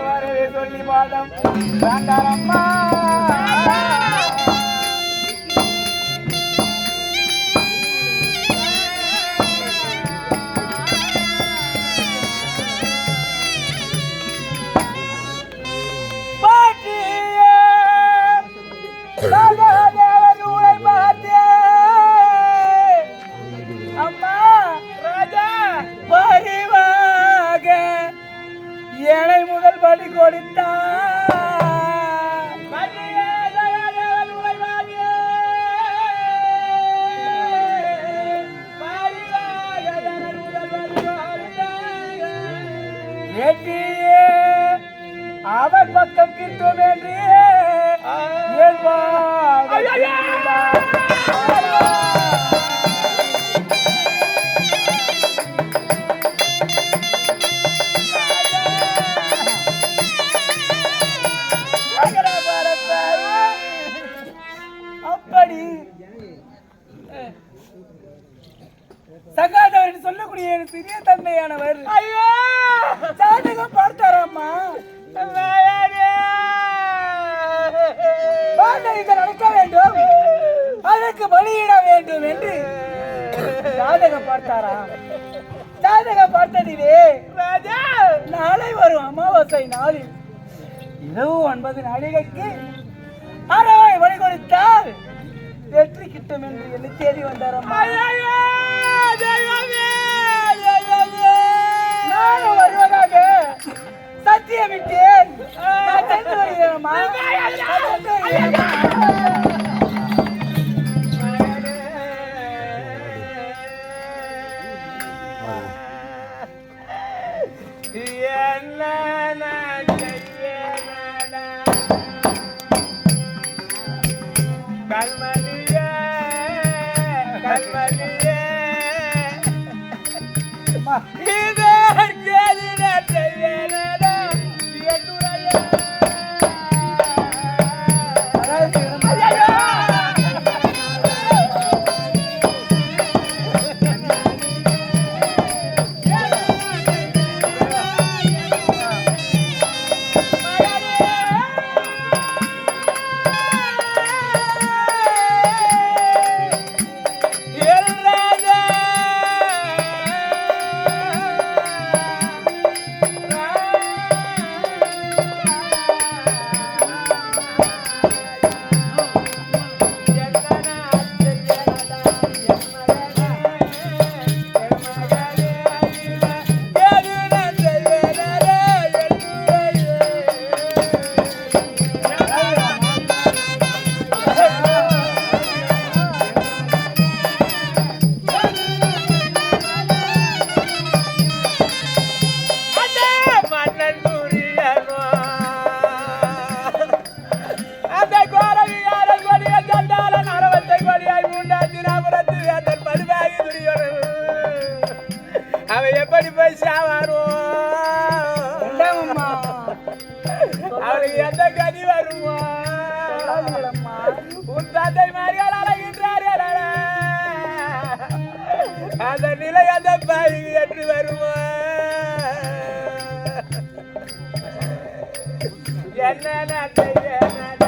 வரவே சொல்லி பாதம். வேண்டாரம்மா அவன் பக்கம் கிட்டோம் என்று தந்தையானவர் ஐயோ! ஜாதகம் பார்த்தாராம்மா. இது நடக்க வேண்டும். அதற்கு பலியிட வேண்டும் என்று ஜாதகம் பார்த்தாரா? ஜாதகம் பார்த்ததிலே ராஜா! நாளை வரும் அமாவாசை நாளில் இரவு ஒன்பது நாளிகைக்கு அறவை வழி கொடுத்தால் வெற்றி கிட்டும் என்று எண்ணி தேடி வந்தாரம்மா. வருவதாக சத்தியமிட்டேன் நான் சென்று வருகிறேன்மா. நான் வருகிறேன். உன் தந்தை மாறியால் அழகின்றாரே அந்த நிலை அந்த பாவிக்கு என்று வருமோ? என்ன செய்யனடா கல்மணியே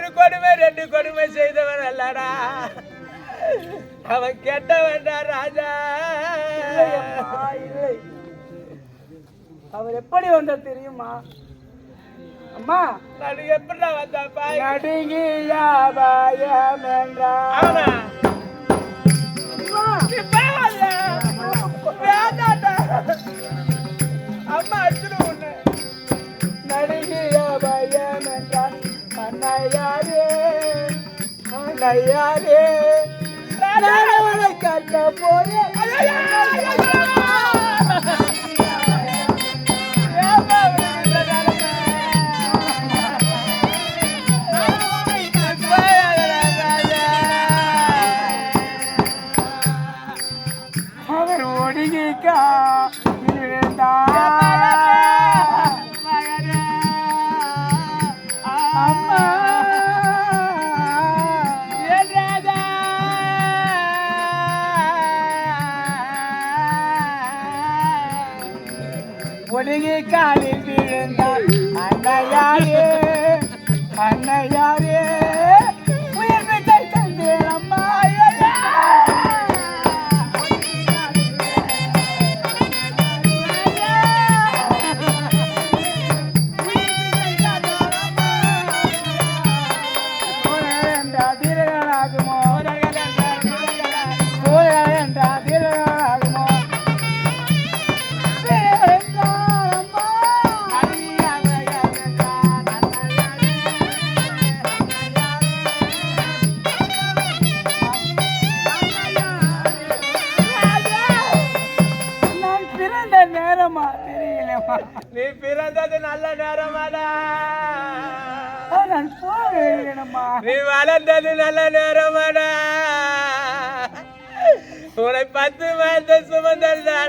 ஒரு கொடுமை ரெண்டு கொடுமை செய்தவன் அல்லடா. அவன் கெட்டவன்டா ராஜா. இல்லை. அவர் எப்படி வந்தார் தெரியுமா? அம்மா நான் எப்படிடா வந்தா பாய் நடுங்கியா பயம் என்றார் நானவனை கட்ட போயே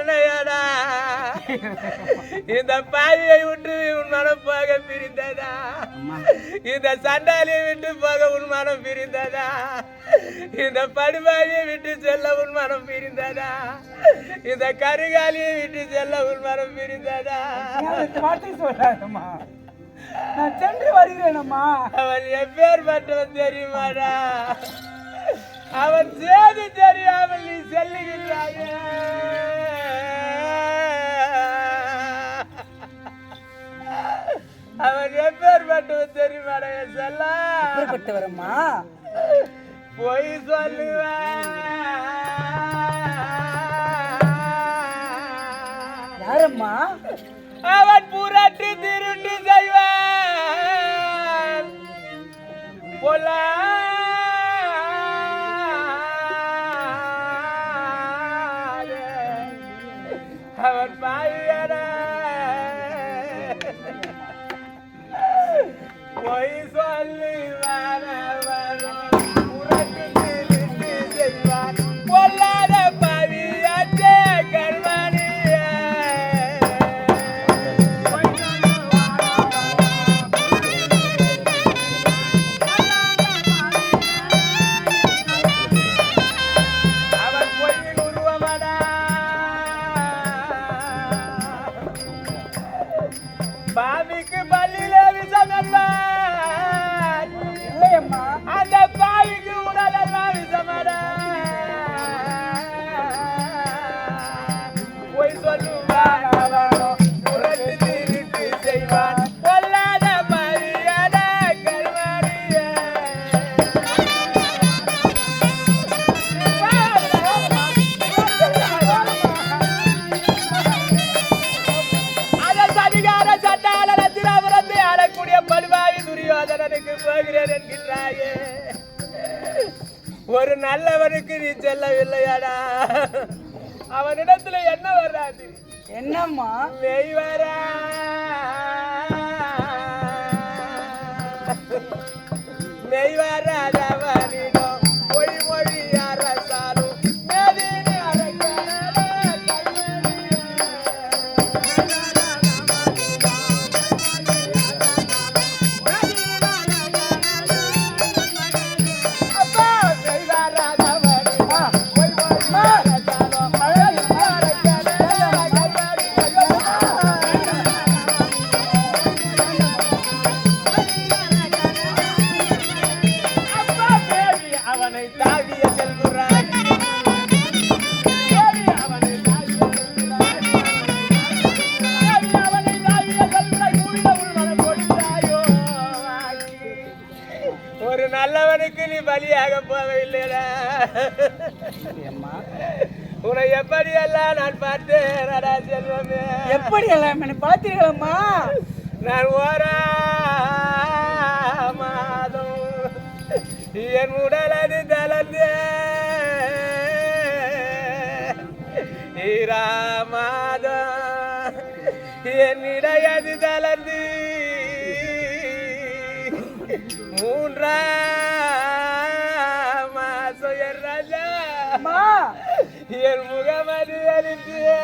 அண்ணையாடா இந்த பாவியை விட்டு உன் மனம் போக பிரிந்ததா? இந்த சண்டாலியை விட்டு போக உன் மனம் பிரிந்ததா? இந்த படுபாவியை விட்டு செல்ல உன் மனம் பிரிந்ததா? இந்த கருகாலியை விட்டு செல்ல உன் மனம் பிரிந்ததா? வார்த்தை சொல்லாதம்மா. நான் சென்று வருகிறேனம்மா. அவன் எப்பேர் பட்டவன் தெரியுமாடா? அவன் சேதி தெரியாமல் நீ செல்லுகிறாயே அவன் எப்பேர் பட்டவன் தெரியுமாடா என் செல்லா? புறப்பட்டவரம்மா பொய் சொல்லுவான் யாரம்மா? அவன் புரட்டு திருட்டு செய்வான். பொல்லாத மெய் வராதவனிடம் பலியாக போகவில்லைடா உன்னை எப்படி எல்லாம் நான் பார்த்தேன் செல்வமே. எப்படி எல்லாம் என்னை பார்த்தீர்களம்மா? நான் ஓரா மாதம் என் உடலது தளர்ந்து. ஈராமாதம் என் இடையது தளர்ந்து. மூன்றாம் என் முகமது அழாதீர்கள்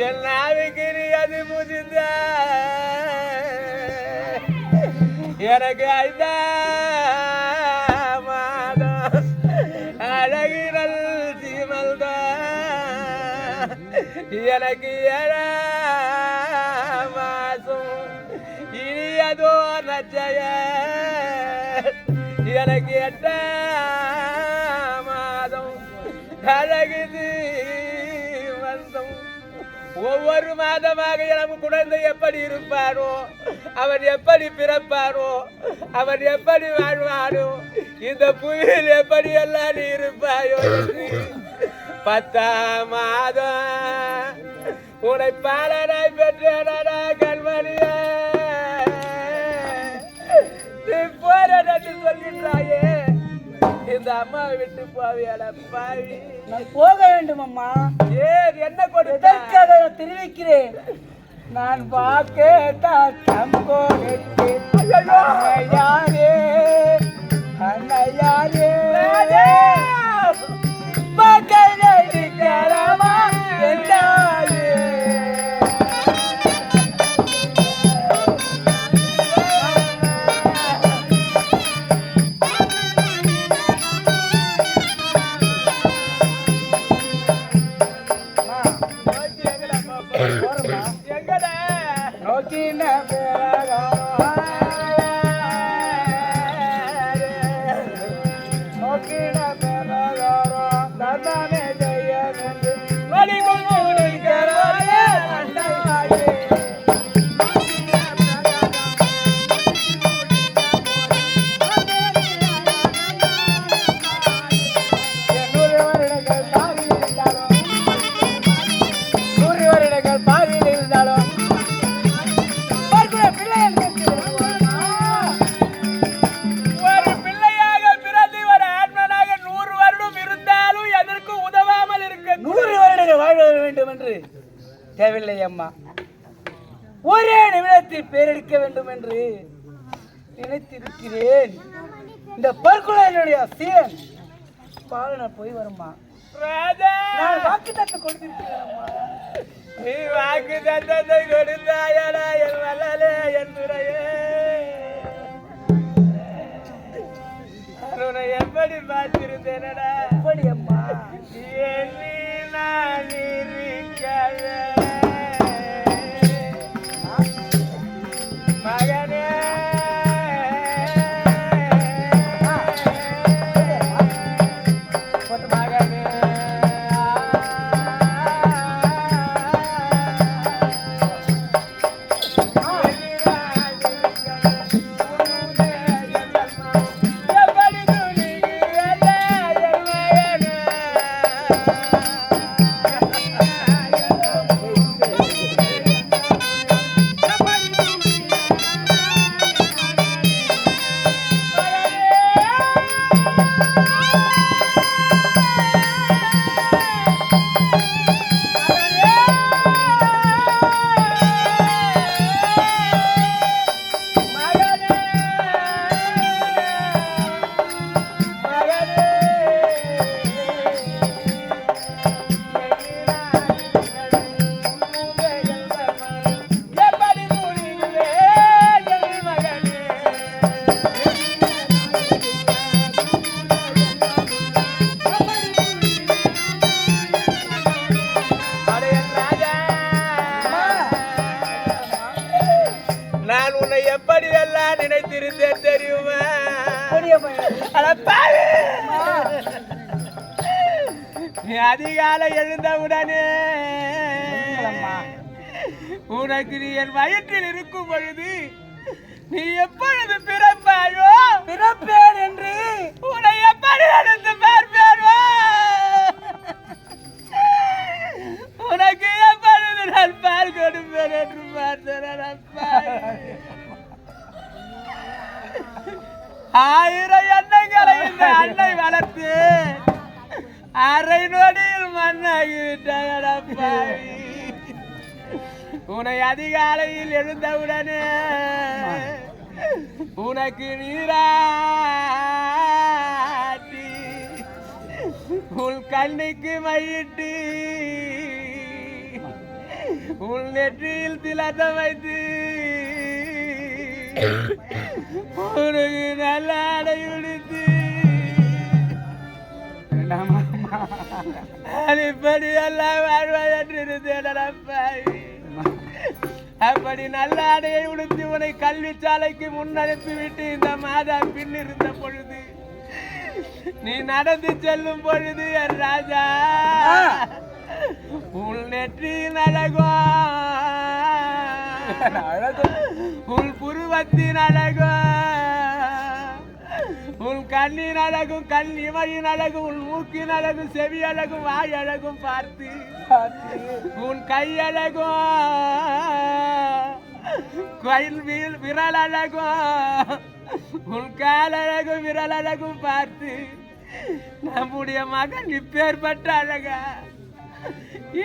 என் நாவுக்கு நீ அது முதிந்த எனக்கு ஐந்த எனக்கு ஏழ மாசம் ஏதோ நச்சைய எனக்கு எட்ட மாதம் அழகுது வந்தம். ஒவ்வொரு மாதமாக எனக்கு குழந்தை எப்படி இருப்பாரோ அவன் எப்படி பிறப்பாரோ அவன் எப்படி வாழ்வாரோ இந்த புயல் எப்படி எல்லாம் நீ இருப்பாயோ. பத்தாம் மாதம் உன்னை பாலனாய் பெற்றேனடா கல்வனியா இந்த அம்மாவை விட்டு போவியாட பாவி. நான் போக வேண்டும் அம்மா ஏன் என்ன கொடுத்த? எதற்காக நான் தெரிவிக்கிறேன்? நான் வாக்கேட்டா கம்போனெட்டு அன்னையாரே அன்னையாரே. தேவையில்லை அம்மா. ஒரே நிமிடத்தில் பேரெடுக்க வேண்டும் என்று நினைத்திருக்கிறேன். இந்த பற்குழையினுடைய சீரன் பாலனை போய் வருமா? நான் வாக்கு தத்து கொடுத்திருக்கிறேன் நீ வாக்கு தந்தத்தை கொடுத்தாயடா என் வல்லலே என் துறையே. உன்னை எப்படி பார்த்திருந்தேனடா? எப்படி அம்மா? எண்ணி நான் இருக்கவே அதிகாலை எழுந்தவுடனே. உனக்கு நீ என் வயிற்றில் இருக்கும் பொழுது நீ எப்பொழுது பிறப்பாயோ? பிறப்பேன் எழுந்தவுடனே உனக்கு நீராட்டி உன் கண்ணுக்கு மையிட்டு உன் நெற்றியில் திலத்தம் வைத்து உனக்கு நல்ல அடை உடுத்து வேண்டாமாம்மா. இப்படி எல்லாம் வாழ்வாய் என்று இருந்தேனப்பா அப்படி நல்ல ஆடையை உடுத்தி உன்னை கல்வி சாலைக்கு முன்னனுப்பி விட்டு இந்த மாதா பின் இருந்த பொழுது நீ நடந்து செல்லும் பொழுது என் ராஜா உள் நெற்றியின் அழகோ. உள் புருவத்தின் அழகோ. உன் கண்ணின் அழகும் கண் இமையின் அழகும் உன் மூக்கின் அழகும் செவி அழகும் வாய் அழகும் பார்த்து உன் கையழகோ கோயில் வீல் விரல் அழகோ உன் காலழகும் விரல் அழகும் பார்த்து நம்முடைய மகன் இப்பேற்பட்ட அழகா.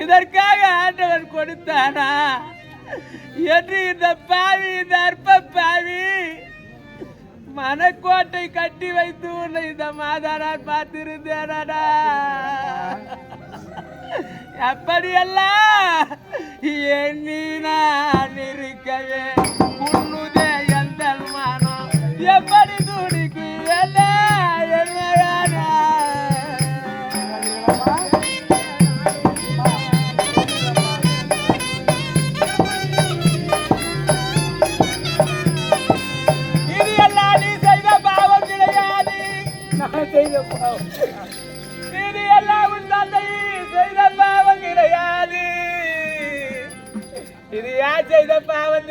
இதற்காக ஆண்டவன் கொடுத்தானா என்று இந்த பாவி இந்த அற்ப பாவி மனக்கோட்டை கட்டி வைத்து உன்னை இந்த மாதா பார்த்திருந்தேனடா. அப்படியெல்லாம் எண்ணி நான் இருக்கவே. யார் செய்த பாவம்